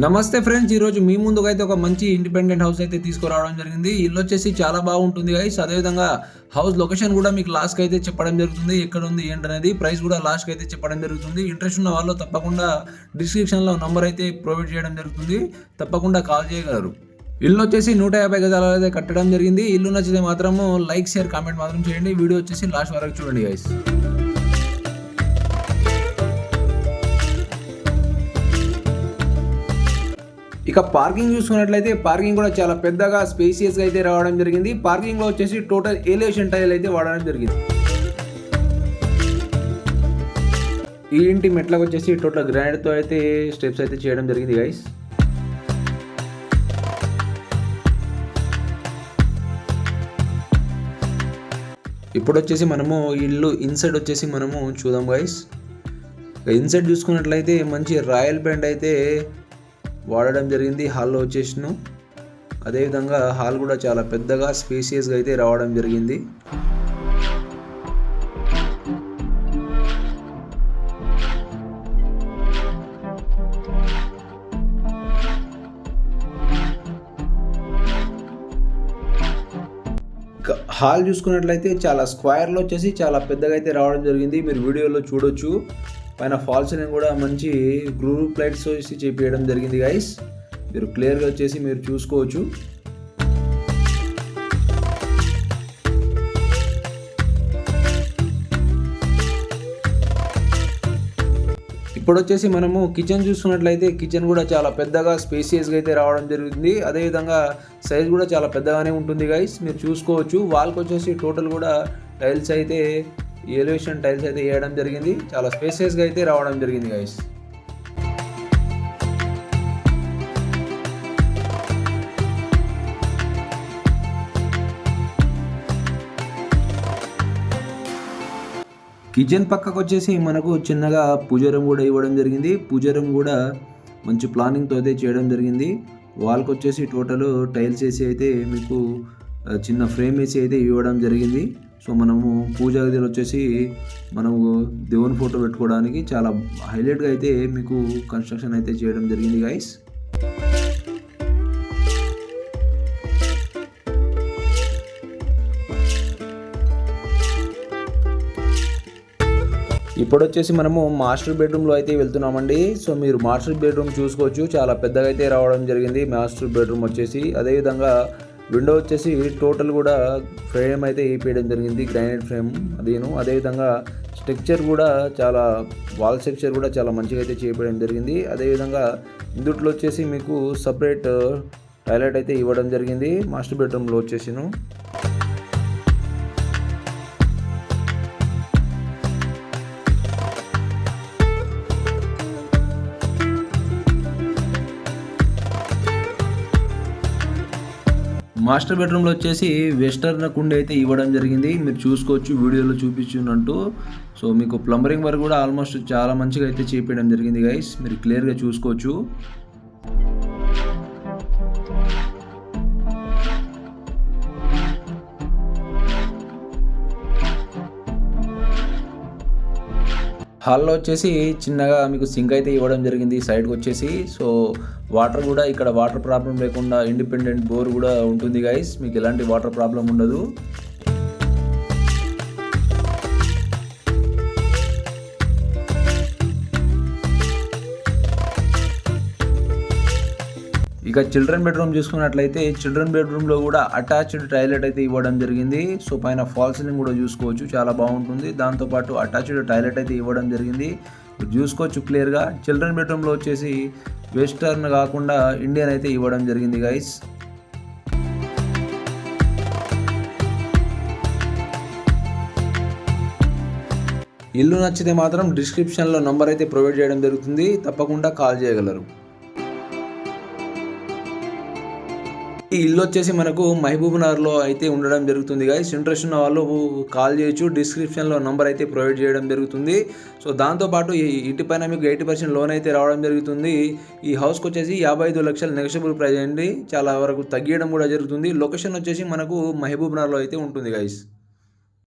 నమస్తే ఫ్రెండ్స్ ఈరోజు మీ ముందుగా అయితే ఒక మంచి ఇండిపెండెంట్ హౌస్ అయితే తీసుకురావడం జరిగింది. ఇల్లు వచ్చేసి చాలా బాగుంటుంది గైస్ అదేవిధంగా హౌస్ లొకేషన్ కూడా మీకు లాస్ట్కి అయితే చెప్పడం జరుగుతుంది. ఎక్కడ ఉంది ఏంటనేది ప్రైస్ కూడా లాస్ట్కి అయితే చెప్పడం జరుగుతుంది. ఇంట్రెస్ట్ ఉన్న వాళ్ళు తప్పకుండా డిస్క్రిప్షన్లో నంబర్ అయితే ప్రొవైడ్ చేయడం జరుగుతుంది. తప్పకుండా కాల్ చేయగలరు. ఇల్లు వచ్చేసి నూట యాభై గజాలు అయితే కట్టడం జరిగింది. ఇల్లు నచ్చితే మాత్రము లైక్ షేర్ కామెంట్ మాత్రం చేయండి. వీడియో వచ్చేసి లాస్ట్ వరకు చూడండి గైస్ ఇక పార్కింగ్ చూసుకున్నట్లయితే పార్కింగ్ కూడా చాలా పెద్దగా స్పేసియస్గా అయితే రావడం జరిగింది. పార్కింగ్లో వచ్చేసి టోటల్ ఏలియేషన్ టైల్ అయితే వాడడం జరిగింది. ఈ ఇంటి మెట్లకు వచ్చేసి టోటల్ గ్రాండ్తో అయితే స్టెప్స్ అయితే చేయడం జరిగింది గైస్ ఇప్పుడు వచ్చేసి మనము ఇల్లు ఇన్సైడ్ వచ్చేసి మనము చూద్దాం గైస్ ఇన్సైడ్ చూసుకున్నట్లయితే మంచి రాయల్ బ్యాండ్ అయితే వాడడం జరిగింది హాల్లో వచ్చేసిను. అదేవిధంగా హాల్ కూడా చాలా పెద్దగా స్పేసియస్గా అయితే రావడం జరిగింది. హాల్ చూసుకున్నట్లయితే చాలా స్క్వేర్లో వచ్చేసి చాలా పెద్దగా అయితే రావడం జరిగింది. మీరు వీడియోలో చూడొచ్చు. పైన ఫాల్స్ నేను కూడా మంచి గ్రూప్ లైట్స్ వేసి చేపించడం జరిగింది గైస్ మీరు క్లియర్గా వచ్చేసి మీరు చూసుకోవచ్చు. ఇప్పుడు వచ్చేసి మనము కిచెన్ చూసుకున్నట్లయితే కిచెన్ కూడా చాలా పెద్దగా స్పేసియస్గా అయితే రావడం జరుగుతుంది అదేవిధంగా సైజ్ కూడా చాలా పెద్దగానే ఉంటుంది గైస్ మీరు చూసుకోవచ్చు. వాల్కి వచ్చేసి టోటల్ కూడా టైల్స్ అయితే ఎలివేషన్ టైల్స్ అయితే వేయడం జరిగింది. చాలా స్పేసియస్గా అయితే రావడం జరిగింది గైస్ కిచెన్ పక్కకు వచ్చేసి మనకు చిన్నగా పూజరం కూడా ఇవ్వడం జరిగింది. పూజరం కూడా మంచి ప్లానింగ్తో అయితే చేయడం జరిగింది. వాల్కి వచ్చేసి టోటల్ టైల్స్ వేసి అయితే మీకు చిన్న ఫ్రేమ్ వేసి అయితే ఇవ్వడం జరిగింది. సో మనము పూజా గదిలో వచ్చేసి మనము దేవుని ఫోటో పెట్టుకోవడానికి చాలా హైలైట్గా అయితే మీకు కన్స్ట్రక్షన్ అయితే చేయడం జరిగింది గైస్ ఇప్పుడు వచ్చేసి మనము మాస్టర్ బెడ్రూమ్లో అయితే వెళ్తున్నామండి. సో మీరు మాస్టర్ బెడ్రూమ్ చూసుకోవచ్చు. చాలా పెద్దగా అయితే రావడం జరిగింది. మాస్టర్ బెడ్రూమ్ వచ్చేసి అదేవిధంగా విండో వచ్చేసి టోటల్ కూడా ఫ్రేమ్ అయితే వేయడం జరిగింది గ్రానైట్ ఫ్రేమ్ అదేను. అదేవిధంగా స్ట్రక్చర్ కూడా చాలా వాల్ స్ట్రక్చర్ కూడా చాలా మంచిగా అయితే చేయడం జరిగింది. అదేవిధంగా ఇందుట్లో వచ్చేసి మీకు సపరేట్ టాయిలెట్ అయితే ఇవ్వడం జరిగింది మాస్టర్ బెడ్రూమ్లో వచ్చేసిను. మాస్టర్ బెడ్రూమ్లో వచ్చేసి వెస్టర్న్ కుండ అయితే ఇవ్వడం జరిగింది. మీరు చూసుకోవచ్చు వీడియోలో చూపించున్నట్టు. సో మీకు ప్లంబరింగ్ వర్క్ కూడా ఆల్మోస్ట్ చాలా మంచిగా అయితే చేపించడం జరిగింది గైస్ మీరు క్లియర్గా చూసుకోవచ్చు. హాల్లో వచ్చేసి చిన్నగా మీకు సింక్ అయితే ఇవ్వడం జరిగింది. సైడ్కి వచ్చేసి సో వాటర్ కూడా ఇక్కడ వాటర్ ప్రాబ్లం లేకుండా ఇండిపెండెంట్ బోర్ కూడా ఉంటుంది గైస్ మీకు ఎలాంటి వాటర్ ప్రాబ్లం ఉండదు. ఇక చిల్డ్రన్ బెడ్రూమ్ చూసుకున్నట్లయితే చిల్డ్రన్ బెడ్రూమ్లో కూడా అటాచ్డ్ టాయిలెట్ అయితే ఇవ్వడం జరిగింది. సో పైన ఫాల్ సీలింగ్ కూడా చూసుకోవచ్చు. చాలా బాగుంటుంది. దాంతోపాటు అటాచ్డ్ టాయిలెట్ అయితే ఇవ్వడం జరిగింది. చూసుకోవచ్చు క్లియర్గా. చిల్డ్రన్ బెడ్రూమ్లో వచ్చేసి వెస్టర్న్ కాకుండా ఇండియన్ అయితే ఇవ్వడం జరిగింది గైస్ ఇల్లు నచ్చితే మాత్రం డిస్క్రిప్షన్లో నంబర్ అయితే ప్రొవైడ్ చేయడం జరుగుతుంది. తప్పకుండా కాల్ చేయగలరు. ఈ ఇల్లు వచ్చేసి మనకు మహబూబ్ నగర్లో అయితే ఉండడం జరుగుతుంది గాయస్ ఇంట్రెస్ట్ ఉన్న వాళ్ళు కాల్ చేయొచ్చు. డిస్క్రిప్షన్లో నంబర్ అయితే ప్రొవైడ్ చేయడం జరుగుతుంది. సో దాంతోపాటు ఈ ఇంటి పైన మీకు ఎయిటీ పర్సెంట్ లోన్ అయితే రావడం జరుగుతుంది. ఈ హౌస్కి వచ్చేసి యాభై ఐదు లక్షలు నెగషబుల్ ప్రైజ్ అండి. చాలా వరకు తగ్గియడం కూడా జరుగుతుంది. లొకేషన్ వచ్చేసి మనకు మహబూబ్ నగర్లో అయితే ఉంటుంది గాయస్